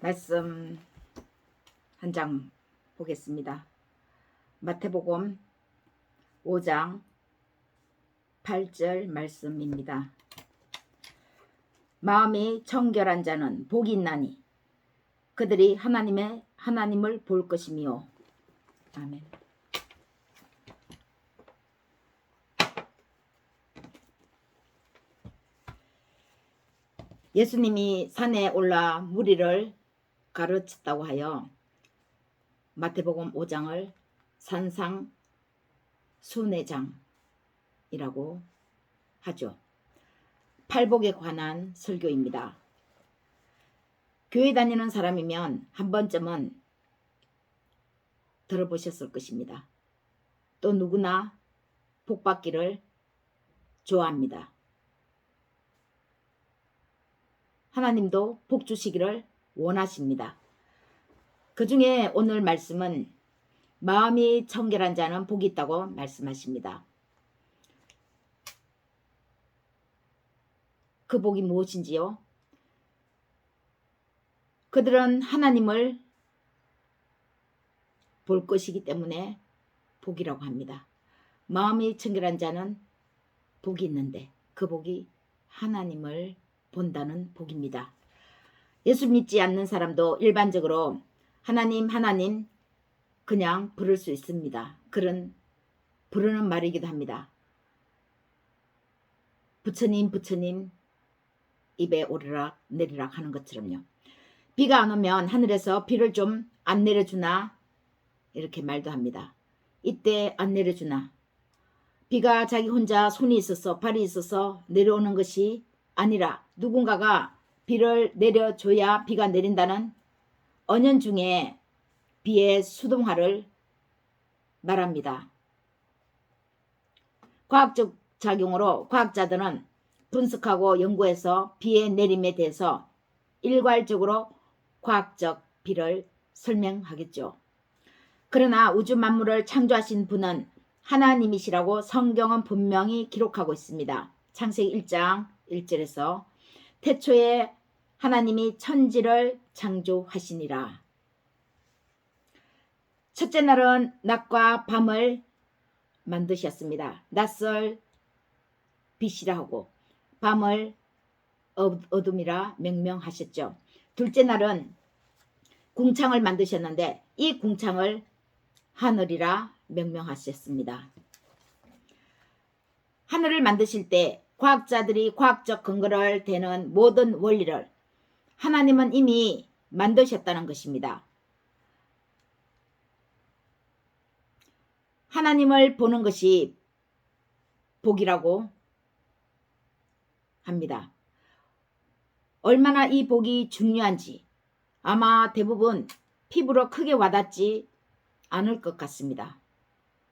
말씀 한 장 보겠습니다. 마태복음 5장 8절 말씀입니다. 마음이 청결한 자는 복이 있나니 그들이 하나님의 하나님을 볼 것이미요. 아멘. 예수님이 산에 올라 무리를 가르쳤다고 하여 마태복음 5장을 산상 순회장이라고 하죠. 팔복에 관한 설교입니다. 교회 다니는 사람이면 한 번쯤은 들어보셨을 것입니다. 또 누구나 복받기를 좋아합니다. 하나님도 복 주시기를 원하십니다. 그 중에 오늘 말씀은 마음이 청결한 자는 복이 있다고 말씀하십니다. 그 복이 무엇인지요? 그들은 하나님을 볼 것이기 때문에 복이라고 합니다. 마음이 청결한 자는 복이 있는데 그 복이 하나님을 본다는 복입니다. 예수 믿지 않는 사람도 일반적으로 하나님 하나님 그냥 부를 수 있습니다. 그런 부르는 말이기도 합니다. 부처님 부처님 입에 오르락 내리락 하는 것처럼요. 비가 안 오면 하늘에서 비를 좀 안 내려주나 이렇게 말도 합니다. 이때 안 내려주나 비가 자기 혼자 손이 있어서 발이 있어서 내려오는 것이 아니라 누군가가 비를 내려줘야 비가 내린다는 언연 중에 비의 수동화를 말합니다. 과학적 작용으로 과학자들은 분석하고 연구해서 비의 내림에 대해서 일괄적으로 과학적 비를 설명하겠죠. 그러나 우주 만물을 창조하신 분은 하나님이시라고 성경은 분명히 기록하고 있습니다. 창세기 1장 1절에서 태초에 하나님이 천지를 창조하시니라. 첫째 날은 낮과 밤을 만드셨습니다. 낮을 빛이라 하고 밤을 어- 어둠이라 명명하셨죠. 둘째 날은 궁창을 만드셨는데 이 궁창을 하늘이라 명명하셨습니다. 하늘을 만드실 때 과학자들이 과학적 근거를 대는 모든 원리를 하나님은 이미 만드셨다는 것입니다. 하나님을 보는 것이 복이라고 합니다. 얼마나 이 복이 중요한지 아마 대부분 피부로 크게 와닿지 않을 것 같습니다.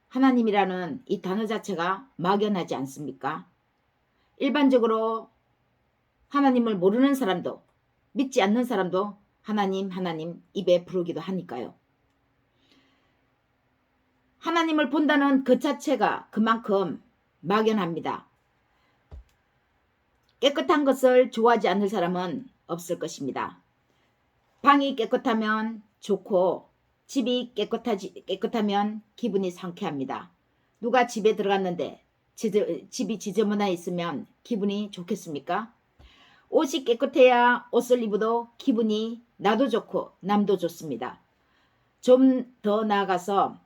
하나님이라는 이 단어 자체가 막연하지 않습니까? 일반적으로 하나님을 모르는 사람도 믿지 않는 사람도 하나님 하나님 입에 부르기도 하니까요. 하나님을 본다는 그 자체가 그만큼 막연합니다. 깨끗한 것을 좋아하지 않는 사람은 없을 것입니다. 방이 깨끗하면 좋고 집이 깨끗하지, 깨끗하면 기분이 상쾌합니다. 누가 집에 들어갔는데 지저, 집이 지저분해 있으면 기분이 좋겠습니까? 옷이 깨끗해야 옷을 입어도 기분이 나도 좋고 남도 좋습니다. 좀 더 나아가서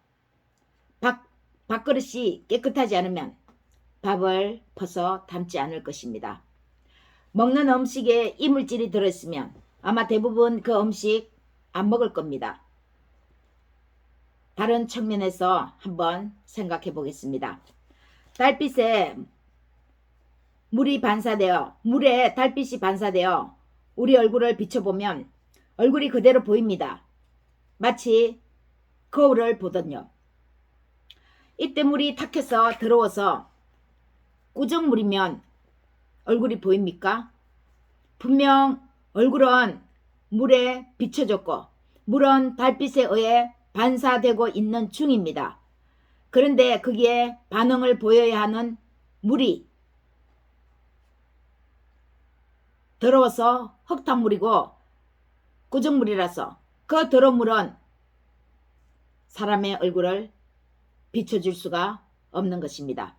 밥, 밥그릇이 깨끗하지 않으면 밥을 퍼서 담지 않을 것입니다. 먹는 음식에 이물질이 들어있으면 아마 대부분 그 음식 안 먹을 겁니다. 다른 측면에서 한번 생각해 보겠습니다. 달빛에 물이 반사되어 물에 달빛이 반사되어 우리 얼굴을 비춰보면 얼굴이 그대로 보입니다. 마치 거울을 보던요. 이때 물이 탁해서 들어와서 꾸정물이면 얼굴이 보입니까? 분명 얼굴은 물에 비춰졌고 물은 달빛에 의해 반사되고 있는 중입니다. 그런데 거기에 반응을 보여야 하는 물이 더러워서 흙탕물이고 구정물이라서 그 더러운 물은 사람의 얼굴을 비춰줄 수가 없는 것입니다.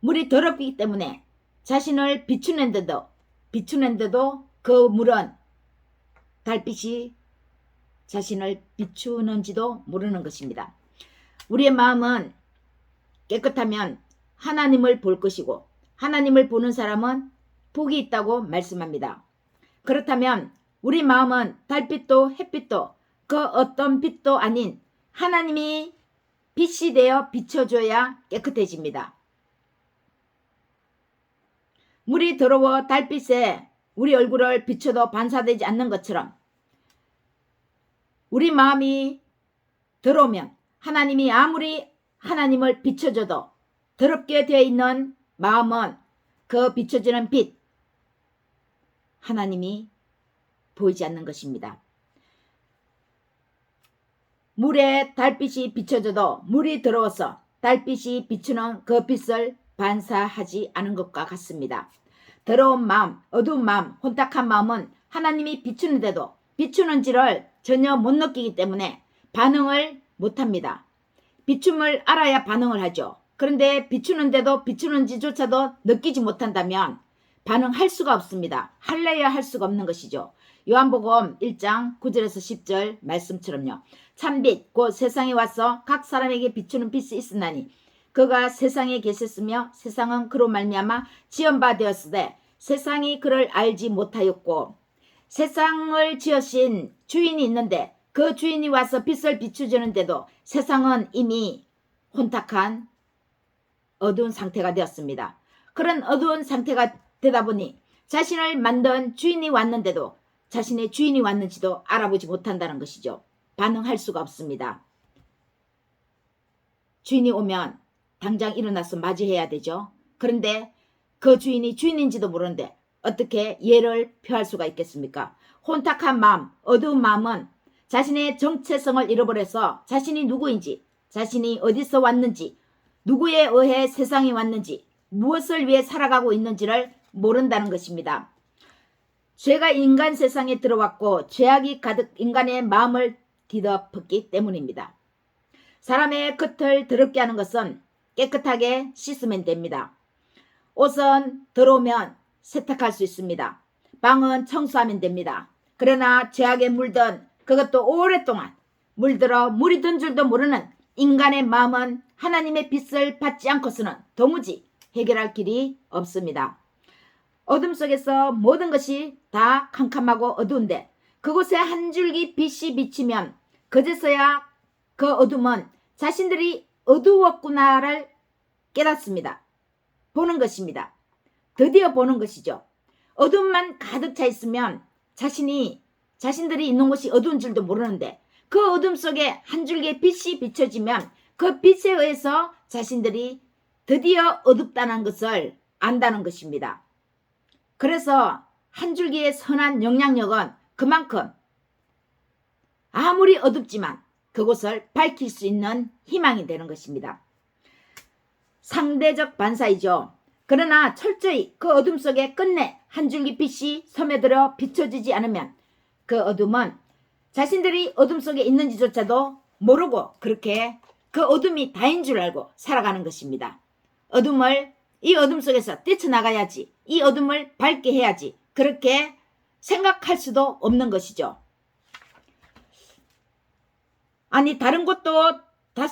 물이 더럽기 때문에 자신을 비추는데도 비추는데도 그 물은 달빛이 자신을 비추는지도 모르는 것입니다. 우리의 마음은 깨끗하면 하나님을 볼 것이고 하나님을 보는 사람은 복이 있다고 말씀합니다. 그렇다면 우리 마음은 달빛도 햇빛도 그 어떤 빛도 아닌 하나님이 빛이 되어 비춰줘야 깨끗해집니다. 물이 더러워 달빛에 우리 얼굴을 비춰도 반사되지 않는 것처럼 우리 마음이 더러우면 하나님이 아무리 하나님을 비춰줘도 더럽게 되어 있는 마음은 그 비춰주는 빛 하나님이 보이지 않는 것입니다. 물에 달빛이 비춰져도 물이 더러워서 달빛이 비추는 그 빛을 반사하지 않은 것과 같습니다. 더러운 마음, 어두운 마음, 혼탁한 마음은 하나님이 비추는데도 비추는지를 전혀 못 느끼기 때문에 반응을 못합니다. 비춤을 알아야 반응을 하죠. 그런데 비추는데도 비추는지조차도 느끼지 못한다면 반응할 수가 없습니다. 할래야 할 수가 없는 것이죠. 요한복음 1장 9절에서 10절 말씀처럼요. 참빛 곧 세상에 와서 각 사람에게 비추는 빛이 있으나니 그가 세상에 계셨으며 세상은 그로 말미암아 지연바 되었으되 세상이 그를 알지 못하였고 세상을 지으신 주인이 있는데 그 주인이 와서 빛을 비추주는데도 세상은 이미 혼탁한 어두운 상태가 되었습니다. 그런 어두운 상태가 되다 보니 자신을 만든 주인이 왔는데도 자신의 주인이 왔는지도 알아보지 못한다는 것이죠. 반응할 수가 없습니다. 주인이 오면 당장 일어나서 맞이해야 되죠. 그런데 그 주인이 주인인지도 모르는데 어떻게 예를 표할 수가 있겠습니까? 혼탁한 마음, 어두운 마음은 자신의 정체성을 잃어버려서 자신이 누구인지, 자신이 어디서 왔는지, 누구에 의해 세상에 왔는지, 무엇을 위해 살아가고 있는지를 모른다는 것입니다. 죄가 인간 세상에 들어왔고 죄악이 가득 인간의 마음을 뒤덮었기 때문입니다. 사람의 겉을 더럽게 하는 것은 깨끗하게 씻으면 됩니다. 옷은 더러우면 세탁할 수 있습니다. 방은 청소하면 됩니다. 그러나 죄악에 물든 그것도 오랫동안 물들어 물이 든 줄도 모르는 인간의 마음은 하나님의 빛을 받지 않고서는 도무지 해결할 길이 없습니다. 어둠 속에서 모든 것이 다 캄캄하고 어두운데 그곳에 한 줄기 빛이 비치면 그제서야 그 어둠은 자신들이 어두웠구나를 깨닫습니다. 보는 것입니다. 드디어 보는 것이죠. 어둠만 가득 차 있으면 자신이 자신들이 있는 곳이 어두운 줄도 모르는데 그 어둠 속에 한 줄기의 빛이 비춰지면 그 빛에 의해서 자신들이 드디어 어둡다는 것을 안다는 것입니다. 그래서 한 줄기의 선한 영향력은 그만큼 아무리 어둡지만 그곳을 밝힐 수 있는 희망이 되는 것입니다. 상대적 반사이죠. 그러나 철저히 그 어둠 속에 끝내 한 줄기 빛이 섬에들어 비춰지지 않으면 그 어둠은 자신들이 어둠 속에 있는지조차도 모르고 그렇게 그 어둠이 다인 줄 알고 살아가는 것입니다. 어둠을 이 어둠 속에서 뛰쳐나가야지. 이 어둠을 밝게 해야지. 그렇게 생각할 수도 없는 것이죠. 아니 다른 것도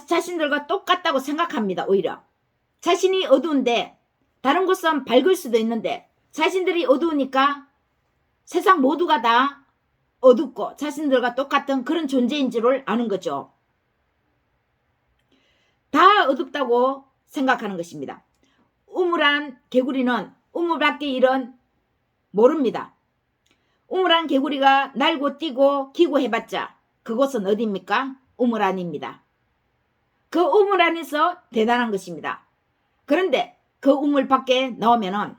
자신들과 똑같다고 생각합니다. 오히려 자신이 어두운데 다른 곳은 밝을 수도 있는데 자신들이 어두우니까 세상 모두가 다 어둡고 자신들과 똑같은 그런 존재인 줄을 아는 거죠. 다 어둡다고 생각하는 것입니다. 우물한 개구리는 우물 밖의 일은 모릅니다. 우물한 개구리가 날고 뛰고 기고 해봤자 그곳은 어디입니까? 우물 안입니다. 그 우물 안에서 대단한 것입니다. 그런데 그 우물 밖에 나오면은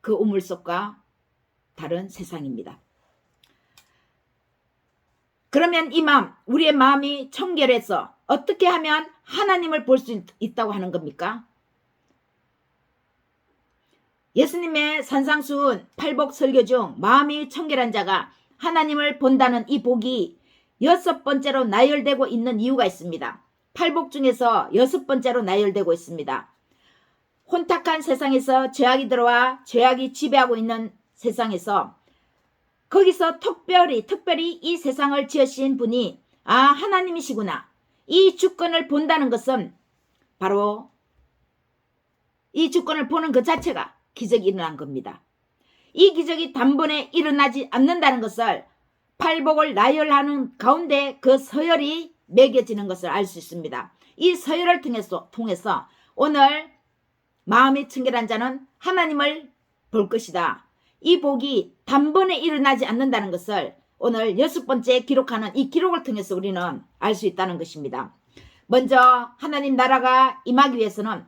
그 우물 속과 다른 세상입니다. 그러면 이 마음, 우리의 마음이 청결해서 어떻게 하면 하나님을 볼 수 있다고 하는 겁니까? 예수님의 산상수훈 팔복 설교 중 마음이 청결한 자가 하나님을 본다는 이 복이 여섯 번째로 나열되고 있는 이유가 있습니다. 팔복 중에서 여섯 번째로 나열되고 있습니다. 혼탁한 세상에서 죄악이 들어와 죄악이 지배하고 있는 세상에서 거기서 특별히 특별히 이 세상을 지으신 분이 아 하나님이시구나 이 주권을 본다는 것은 바로 이 주권을 보는 그 자체가 기적이 일어난 겁니다. 이 기적이 단번에 일어나지 않는다는 것을 팔복을 나열하는 가운데 그 서열이 매겨지는 것을 알 수 있습니다. 이 서열을 통해서, 통해서 오늘 마음이 청결한 자는 하나님을 볼 것이다. 이 복이 단번에 일어나지 않는다는 것을 오늘 여섯 번째 기록하는 이 기록을 통해서 우리는 알 수 있다는 것입니다. 먼저 하나님 나라가 임하기 위해서는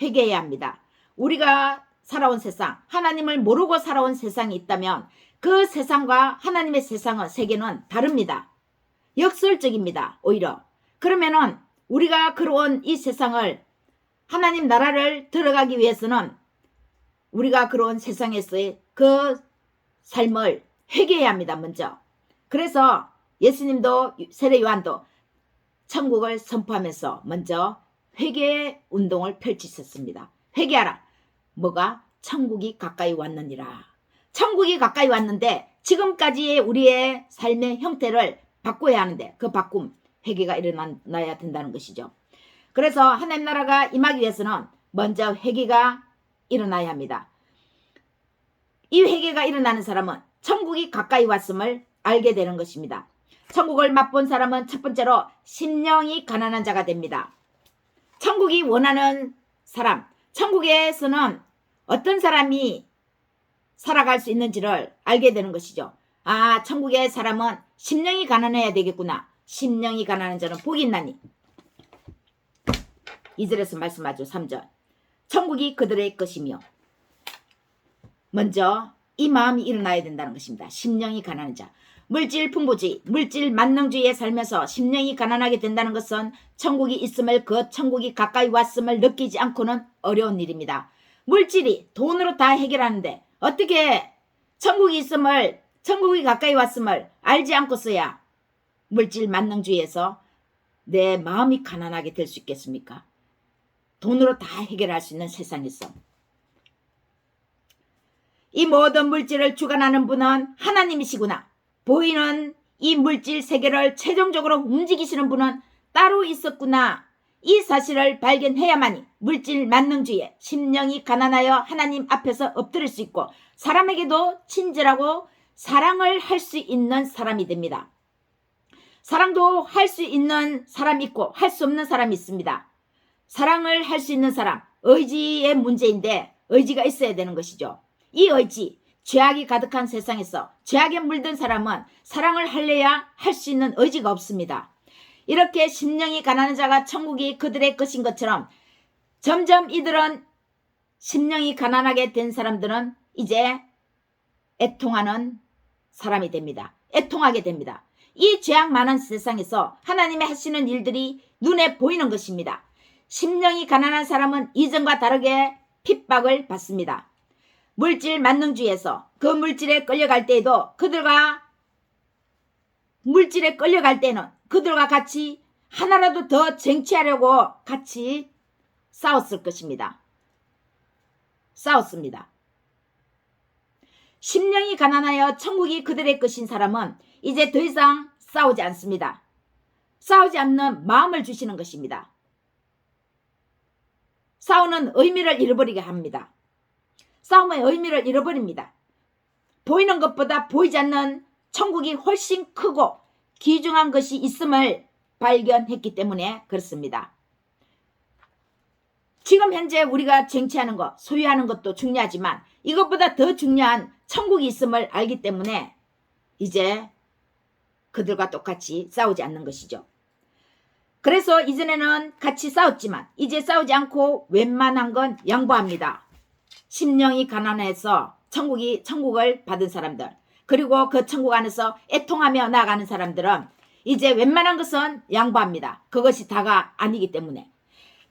회개해야 합니다. 우리가 살아온 세상, 하나님을 모르고 살아온 세상이 있다면 그 세상과 하나님의 세상은 세계는 다릅니다. 역설적입니다. 오히려 그러면은 우리가 그러온 이 세상을 하나님 나라를 들어가기 위해서는 우리가 그런 세상에서의 그 삶을 회개해야 합니다. 먼저. 그래서 예수님도 세례 요한도 천국을 선포하면서 먼저 회개 운동을 펼치셨습니다. 회개하라. 뭐가? 천국이 가까이 왔느니라. 천국이 가까이 왔는데 지금까지의 우리의 삶의 형태를 바꿔야 하는데 그 바꿈 회개가 일어나야 된다는 것이죠. 그래서 하나님 나라가 임하기 위해서는 먼저 회개가 일어나야 합니다. 이 회개가 일어나는 사람은 천국이 가까이 왔음을 알게 되는 것입니다. 천국을 맛본 사람은 첫 번째로 심령이 가난한 자가 됩니다. 천국이 원하는 사람, 천국에서는 어떤 사람이 살아갈 수 있는지를 알게 되는 것이죠. 아, 천국의 사람은 심령이 가난해야 되겠구나. 심령이 가난한 자는 복이 있나니. 2절에서 말씀하죠. 3절. 천국이 그들의 것이며 먼저 이 마음이 일어나야 된다는 것입니다. 심령이 가난한 자. 물질 풍부주의, 물질 만능주의에 살면서 심령이 가난하게 된다는 것은 천국이 있음을 그 천국이 가까이 왔음을 느끼지 않고는 어려운 일입니다. 물질이 돈으로 다 해결하는데 어떻게 천국이 있음을 천국이 가까이 왔음을 알지 않고서야 물질 만능주의에서 내 마음이 가난하게 될 수 있겠습니까? 돈으로 다 해결할 수 있는 세상에서 이 모든 물질을 주관하는 분은 하나님이시구나. 보이는 이 물질 세계를 최종적으로 움직이시는 분은 따로 있었구나. 이 사실을 발견해야만이 물질 만능주의에 심령이 가난하여 하나님 앞에서 엎드릴 수 있고 사람에게도 친절하고 사랑을 할 수 있는 사람이 됩니다. 사랑도 할 수 있는 사람이 있고 할 수 없는 사람이 있습니다. 사랑을 할 수 있는 사람, 의지의 문제인데 의지가 있어야 되는 것이죠. 이 의지, 죄악이 가득한 세상에서 죄악에 물든 사람은 사랑을 할래야 할 수 있는 의지가 없습니다. 이렇게 심령이 가난한 자가 천국이 그들의 것인 것처럼 점점 이들은 심령이 가난하게 된 사람들은 이제 애통하는 사람이 됩니다. 애통하게 됩니다. 이 죄악 많은 세상에서 하나님이 하시는 일들이 눈에 보이는 것입니다. 심령이 가난한 사람은 이전과 다르게 핍박을 받습니다. 물질 만능주의에서 그 물질에 끌려갈 때에도 그들과 물질에 끌려갈 때는 그들과 같이 하나라도 더 쟁취하려고 같이 싸웠을 것입니다. 싸웠습니다. 심령이 가난하여 천국이 그들의 것인 사람은 이제 더 이상 싸우지 않습니다. 싸우지 않는 마음을 주시는 것입니다. 싸우는 의미를 잃어버리게 합니다. 싸움의 의미를 잃어버립니다. 보이는 것보다 보이지 않는 천국이 훨씬 크고 귀중한 것이 있음을 발견했기 때문에 그렇습니다. 지금 현재 우리가 쟁취하는 것, 소유하는 것도 중요하지만 이것보다 더 중요한 천국이 있음을 알기 때문에 이제 그들과 똑같이 싸우지 않는 것이죠. 그래서 이전에는 같이 싸웠지만 이제 싸우지 않고 웬만한 건 양보합니다. 심령이 가난해서 천국이 천국을 받은 사람들 그리고 그 천국 안에서 애통하며 나아가는 사람들은 이제 웬만한 것은 양보합니다. 그것이 다가 아니기 때문에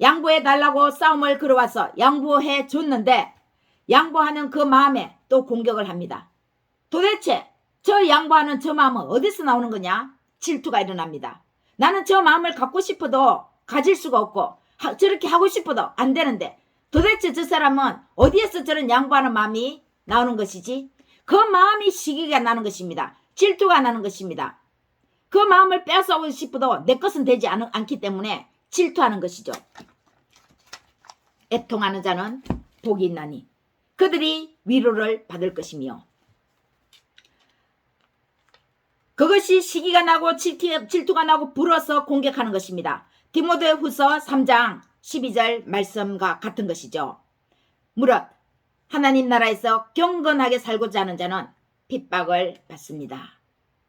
양보해 달라고 싸움을 걸어와서 양보해 줬는데 양보하는 그 마음에 또 공격을 합니다. 도대체 저 양보하는 저 마음은 어디서 나오는 거냐? 질투가 일어납니다. 나는 저 마음을 갖고 싶어도 가질 수가 없고 하- 저렇게 하고 싶어도 안 되는데 도대체 저 사람은 어디에서 저런 양보하는 마음이 나오는 것이지? 그 마음이 시기가 나는 것입니다. 질투가 나는 것입니다. 그 마음을 뺏어오고 싶어도 내 것은 되지 않, 않기 때문에 질투하는 것이죠. 애통하는 자는 복이 있나니 그들이 위로를 받을 것이며 그것이 시기가 나고 질투, 질투가 나고 불어서 공격하는 것입니다. 디모데 후서 3장 12절 말씀과 같은 것이죠. 무릇 하나님 나라에서 경건하게 살고자 하는 자는 핍박을 받습니다.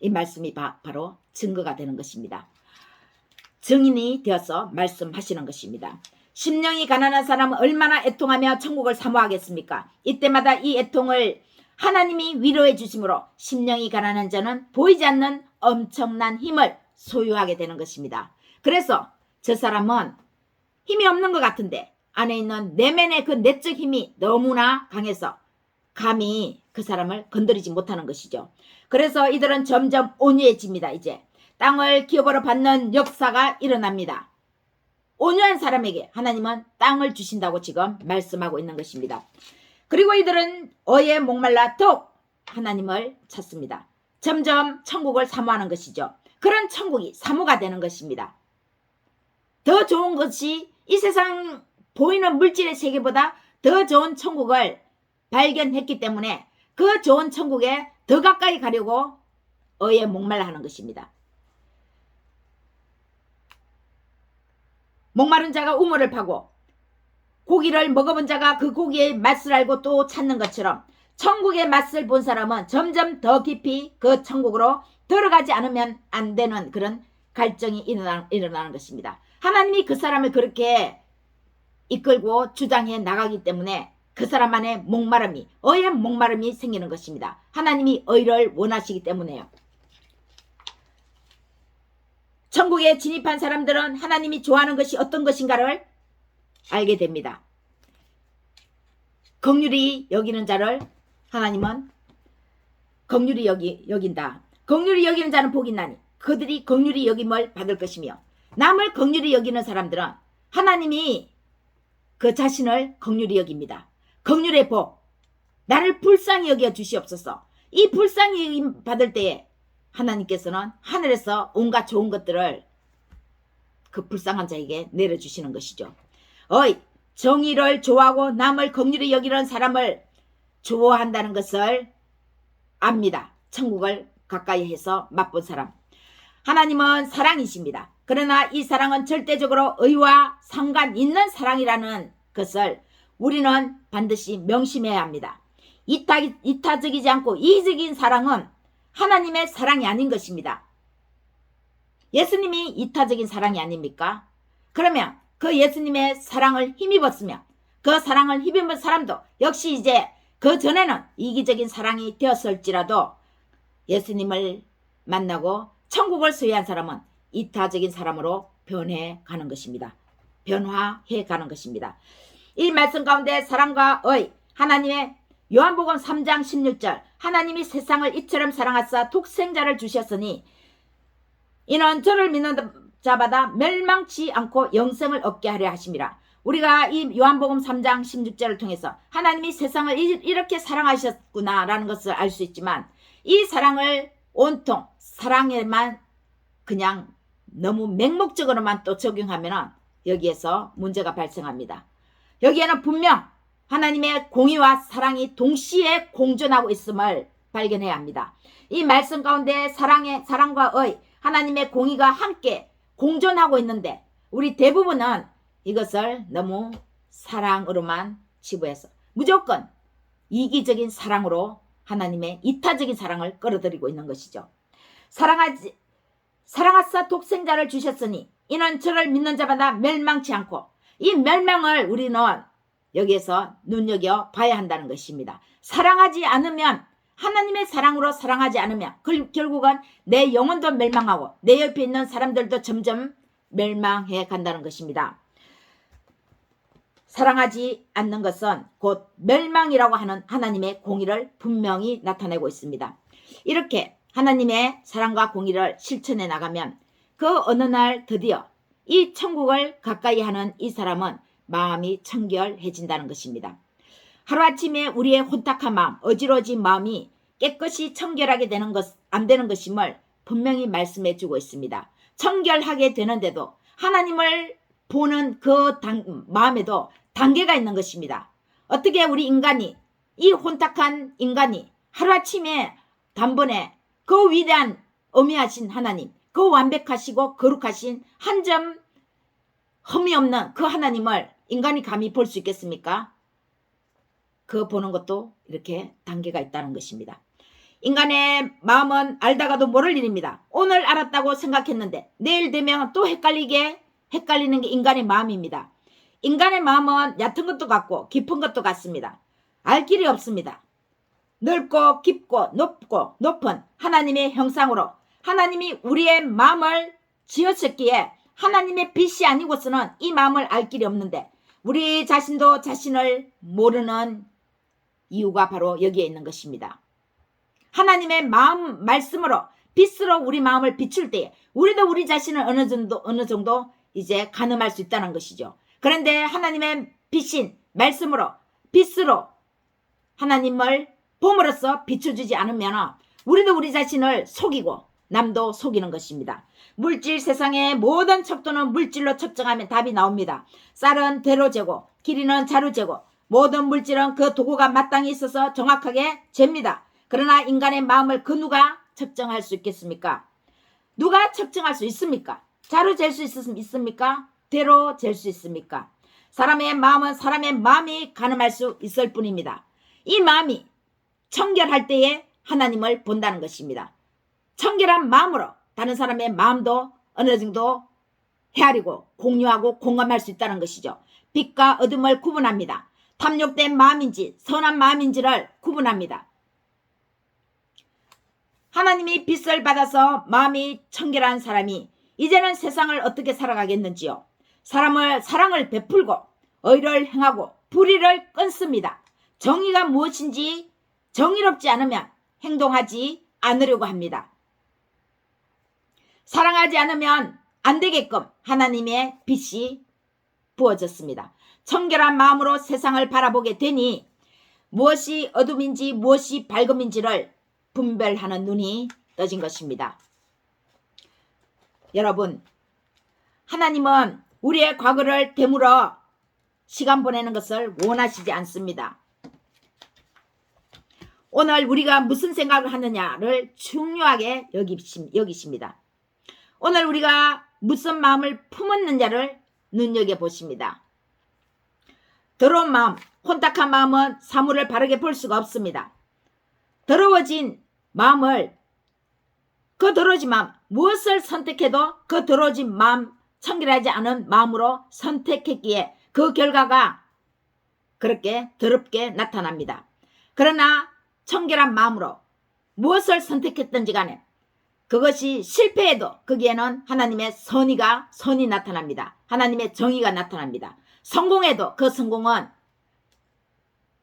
이 말씀이 바, 로 증거가 되는 것입니다. 증인이 되어서 말씀하시는 것입니다. 심령이 가난한 사람은 얼마나 애통하며 천국을 사모하겠습니까? 이때마다 이 애통을 하나님이 위로해 주심으로 심령이 가난한 자는 보이지 않는 엄청난 힘을 소유하게 되는 것입니다. 그래서 저 사람은 힘이 없는 것 같은데 안에 있는 내면의 그 내적 힘이 너무나 강해서 감히 그 사람을 건드리지 못하는 것이죠. 그래서 이들은 점점 온유해집니다. 이제 땅을 기업으로 받는 역사가 일어납니다. 온유한 사람에게 하나님은 땅을 주신다고 지금 말씀하고 있는 것입니다. 그리고 이들은 어에 목말라 더욱 하나님을 찾습니다. 점점 천국을 사모하는 것이죠. 그런 천국이 사모가 되는 것입니다. 더 좋은 것이 이 세상 보이는 물질의 세계보다 더 좋은 천국을 발견했기 때문에 그 좋은 천국에 더 가까이 가려고 어에 목말라 하는 것입니다. 목마른 자가 우물을 파고 고기를 먹어본 자가 그 고기의 맛을 알고 또 찾는 것처럼 천국의 맛을 본 사람은 점점 더 깊이 그 천국으로 들어가지 않으면 안 되는 그런 갈증이 일어나, 일어나는 것입니다. 하나님이 그 사람을 그렇게 이끌고 주장해 나가기 때문에 그 사람 안에 목마름이 어의 목마름이 생기는 것입니다. 하나님이 의를 원하시기 때문에요. 천국에 진입한 사람들은 하나님이 좋아하는 것이 어떤 것인가를 알게 됩니다. 긍휼히 여기는 자를 하나님은 긍휼히 여기 여긴다. 긍휼히 여기는 자는 복이 나니 그들이 긍휼히 여김을 받을 것이며 남을 긍휼히 여기는 사람들은 하나님이 그 자신을 긍휼히 여깁니다. 긍휼의 복 나를 불쌍히 여겨 주시옵소서. 이 불쌍히 받을 때에 하나님께서는 하늘에서 온갖 좋은 것들을 그 불쌍한 자에게 내려주시는 것이죠. 어이 정의를 좋아하고 남을 긍휼히 여기는 사람을 좋아한다는 것을 압니다. 천국을 가까이 해서 맛본 사람. 하나님은 사랑이십니다. 그러나 이 사랑은 절대적으로 의와 상관 있는 사랑이라는 것을 우리는 반드시 명심해야 합니다. 이타, 이타적이지 않고 이적인 사랑은 하나님의 사랑이 아닌 것입니다. 예수님이 이타적인 사랑이 아닙니까? 그러면 그 예수님의 사랑을 힘입었으면 그 사랑을 힘입은 사람도 역시 이제 그 전에는 이기적인 사랑이 되었을지라도 예수님을 만나고 천국을 소유한 사람은 이타적인 사람으로 변해 가는 것입니다. 변화해 가는 것입니다. 이 말씀 가운데 사랑과 의 하나님의 요한복음 3장 16절 하나님이 세상을 이처럼 사랑하사 독생자를 주셨으니 이는 저를 믿는 자마다 멸망치 않고 영생을 얻게 하려 하심이라. 우리가 이 요한복음 3장 16절을 통해서 하나님이 세상을 이렇게 사랑하셨구나라는 것을 알 수 있지만 이 사랑을 온통 사랑에만 그냥 너무 맹목적으로만 또 적용하면 여기에서 문제가 발생합니다. 여기에는 분명 하나님의 공의와 사랑이 동시에 공존하고 있음을 발견해야 합니다. 이 말씀 가운데 사랑의 사랑과 의 하나님의 공의가 함께 공존하고 있는데 우리 대부분은 이것을 너무 사랑으로만 치부해서 무조건 이기적인 사랑으로 하나님의 이타적인 사랑을 끌어들이고 있는 것이죠. 사랑하지 사랑하사 독생자를 주셨으니 이는 저를 믿는 자마다 멸망치 않고 이 멸망을 우리는 여기에서 눈여겨 봐야 한다는 것입니다. 사랑하지 않으면 하나님의 사랑으로 사랑하지 않으면 결국은 내 영혼도 멸망하고 내 옆에 있는 사람들도 점점 멸망해 간다는 것입니다. 사랑하지 않는 것은 곧 멸망이라고 하는 하나님의 공의를 분명히 나타내고 있습니다. 이렇게 하나님의 사랑과 공의를 실천해 나가면 그 어느 날 드디어 이 천국을 가까이 하는 이 사람은 마음이 청결해진다는 것입니다. 하루아침에 우리의 혼탁한 마음, 어지러진 마음이 깨끗이 청결하게 되는 것, 안 되는 것임을 분명히 말씀해 주고 있습니다. 청결하게 되는데도 하나님을 보는 그 당, 마음에도 단계가 있는 것입니다. 어떻게 우리 인간이, 이 혼탁한 인간이 하루아침에 단번에 그 위대한 어미하신 하나님, 그 완벽하시고 거룩하신 한 점 흠이 없는 그 하나님을 인간이 감히 볼 수 있겠습니까? 그 보는 것도 이렇게 단계가 있다는 것입니다. 인간의 마음은 알다가도 모를 일입니다. 오늘 알았다고 생각했는데 내일 되면 또 헷갈리게 헷갈리는 게 인간의 마음입니다. 인간의 마음은 얕은 것도 같고 깊은 것도 같습니다. 알 길이 없습니다. 넓고 깊고 높고 높은 하나님의 형상으로 하나님이 우리의 마음을 지었었기에 하나님의 빛이 아니고서는 이 마음을 알 길이 없는데 우리 자신도 자신을 모르는 이유가 바로 여기에 있는 것입니다. 하나님의 마음 말씀으로 빛으로 우리 마음을 비출 때에 우리도 우리 자신을 어느 정도 어느 정도 이제 가늠할 수 있다는 것이죠. 그런데 하나님의 빛인 말씀으로 빛으로 하나님을 봄으로써 비춰주지 않으면 우리도 우리 자신을 속이고 남도 속이는 것입니다. 물질 세상의 모든 척도는 물질로 측정하면 답이 나옵니다. 쌀은 대로 재고 길이는 자루 재고 모든 물질은 그 도구가 마땅히 있어서 정확하게 잽니다. 그러나 인간의 마음을 그 누가 측정할 수 있겠습니까? 누가 측정할 수 있습니까? 자루 잴 수 있습니까? 대로 잴 수 있습니까? 사람의 마음은 사람의 마음이 가늠할 수 있을 뿐입니다. 이 마음이 청결할 때에 하나님을 본다는 것입니다. 청결한 마음으로 다른 사람의 마음도 어느 정도 헤아리고 공유하고 공감할 수 있다는 것이죠. 빛과 어둠을 구분합니다. 탐욕된 마음인지 선한 마음인지를 구분합니다. 하나님이 빛을 받아서 마음이 청결한 사람이 이제는 세상을 어떻게 살아가겠는지요. 사람을 사랑을 베풀고 의를 행하고 불의를 끊습니다. 정의가 무엇인지 정의롭지 않으면 행동하지 않으려고 합니다. 사랑하지 않으면 안 되게끔 하나님의 빛이 부어졌습니다. 청결한 마음으로 세상을 바라보게 되니 무엇이 어둠인지 무엇이 밝음인지를 분별하는 눈이 떠진 것입니다. 여러분, 하나님은 우리의 과거를 되물어 시간 보내는 것을 원하시지 않습니다. 오늘 우리가 무슨 생각을 하느냐를 중요하게 여기십니다. 오늘 우리가 무슨 마음을 품었느냐를 눈여겨보십니다. 더러운 마음, 혼탁한 마음은 사물을 바르게 볼 수가 없습니다. 더러워진 마음을 그 더러워진 마음 무엇을 선택해도 그 더러워진 마음 청결하지 않은 마음으로 선택했기에 그 결과가 그렇게 더럽게 나타납니다. 그러나 청결한 마음으로 무엇을 선택했든지 간에 그것이 실패해도 거기에는 하나님의 선의가 선이 나타납니다. 하나님의 정의가 나타납니다. 성공해도 그 성공은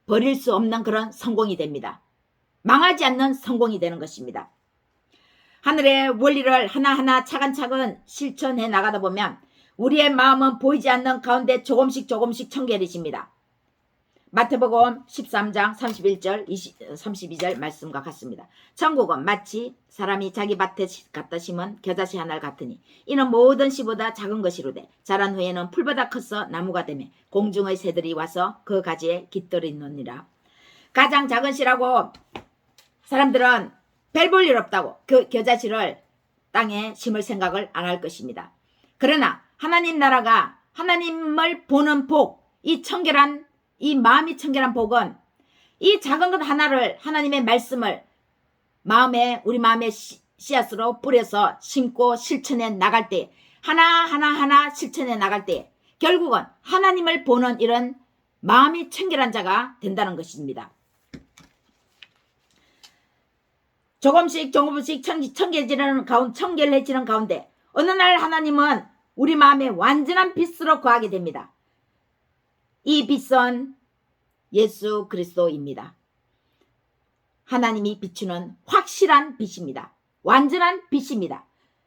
버릴 수 없는 그런 성공이 됩니다. 망하지 않는 성공이 되는 것입니다. 하늘의 원리를 하나하나 차근차근 실천해 나가다 보면 우리의 마음은 보이지 않는 가운데 조금씩 조금씩 청결해집니다. 마태복음 13장 31절 20, 32절 말씀과 같습니다. 천국은 마치 사람이 자기 밭에 갖다 심은 겨자씨 하나를 같으니 이는 모든 씨보다 작은 것이로되 자란 후에는 풀보다 커서 나무가 되며 공중의 새들이 와서 그 가지에 깃들이느니라. 가장 작은 씨라고 사람들은 별 볼 일 없다고 그 겨자씨를 땅에 심을 생각을 안 할 것입니다. 그러나 하나님 나라가 하나님을 보는 복, 이 청결한 이 마음이 청결한 복은 이 작은 것 하나를 하나님의 말씀을 마음에 우리 마음의 씨앗으로 뿌려서 심고 실천해 나갈 때 하나 하나 하나 실천해 나갈 때 결국은 하나님을 보는 이런 마음이 청결한 자가 된다는 것입니다. 조금씩 조금씩 청결해지는 가운데, 청결해지는 가운데 어느 날 하나님은 우리 마음에 완전한 빛으로 거하게 됩니다. 이 빛은 예수 그리스도입니다. 하나님이 비추는 확실한 빛입니다. 완전한 빛입니다.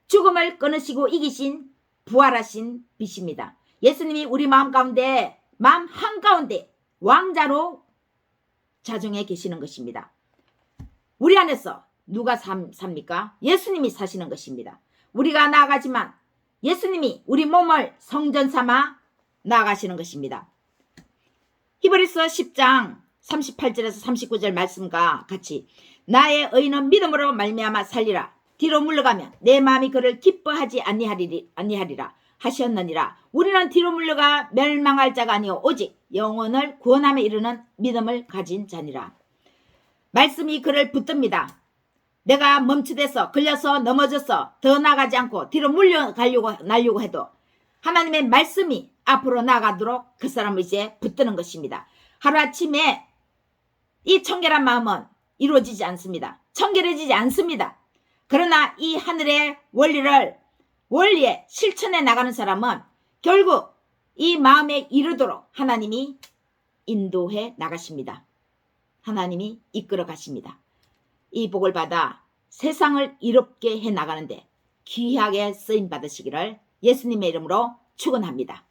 죽음을 끊으시고 이기신 부활하신 빛입니다. 예수님이 우리 마음 가운데 마음 한가운데 왕자로 자정해 계시는 것입니다. 우리 안에서 누가 삽, 삽니까? 예수님이 사시는 것입니다. 우리가 나아가지만 예수님이 우리 몸을 성전 삼아 나아가시는 것입니다. 히브리서 10장 38절에서 39절 말씀과 같이 나의 의는 믿음으로 말미암아 살리라. 뒤로 물러가면 내 마음이 그를 기뻐하지 아니하리리, 아니하리라 하셨느니라. 우리는 뒤로 물러가 멸망할 자가 아니오 오직 영혼을 구원함에 이르는 믿음을 가진 자니라. 말씀이 그를 붙듭니다. 내가 멈추대서 걸려서 넘어져서 더 나가지 않고 뒤로 물려가려고 날려고 해도 하나님의 말씀이 앞으로 나가도록 그 사람을 이제 붙드는 것입니다. 하루아침에 이 청결한 마음은 이루어지지 않습니다. 청결해지지 않습니다. 그러나 이 하늘의 원리를 원리에 실천해 나가는 사람은 결국 이 마음에 이르도록 하나님이 인도해 나가십니다. 하나님이 이끌어 가십니다. 이 복을 받아 세상을 이롭게 해 나가는데 귀하게 쓰임 받으시기를 예수님의 이름으로 축원합니다.